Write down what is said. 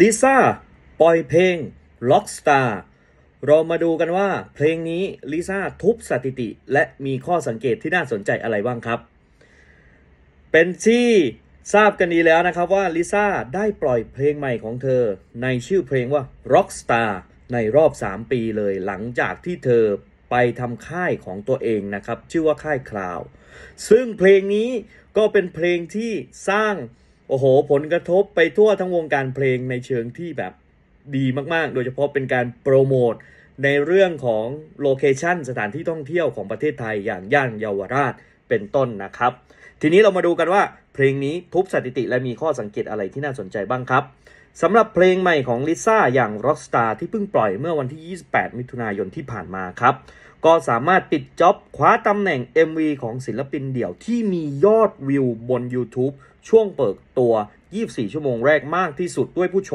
ลิซ่าปล่อยเพลง Rockstar เรามาดูกันว่าเพลงนี้ลิซ่าทุบสถิติ และมีข้อสังเกตที่น่าสนใจอะไรบ้างครับ เป็นที่ทราบกันดีแล้วนะครับว่าลิซ่าได้ปล่อยเพลงใหม่ของเธอ ในชื่อเพลงว่า Rockstar ในรอบ 3 ปีเลยหลังจากที่เธอไปทำค่ายของตัวเองนะครับ ชื่อว่าค่ายคลาว ซึ่งเพลงนี้ก็เป็นเพลงที่สร้าง อ้โห ผลกระทบไปทั่วทั้งวงการเพลงในเชิงที่แบบดีมาก ๆ โดยเฉพาะเป็นการโปรโมทในเรื่องของโลเคชันสถานที่ท่องเที่ยวของประเทศไทยอย่างย่านเยาวราชเป็นต้นนะครับ ทีนี้เรามาดูกันว่าเพลงนี้ทุบสถิติและมีข้อสังเกตอะไรที่น่าสนใจบ้างครับสำหรับเพลงใหม่ของลิซ่าอย่าง Rockstar ที่เพิ่งปล่อยเมื่อวันที่ 28 มิถุนายนที่ผ่านมาครับ ก็สามารถปิดจ็อบคว้าตำแหน่ง MV ของศิลปินเดี่ยวที่มียอดวิวบน YouTube ช่วงเปิดตัว 24 ชั่วโมงแรกมากที่สุดด้วยผู้ชม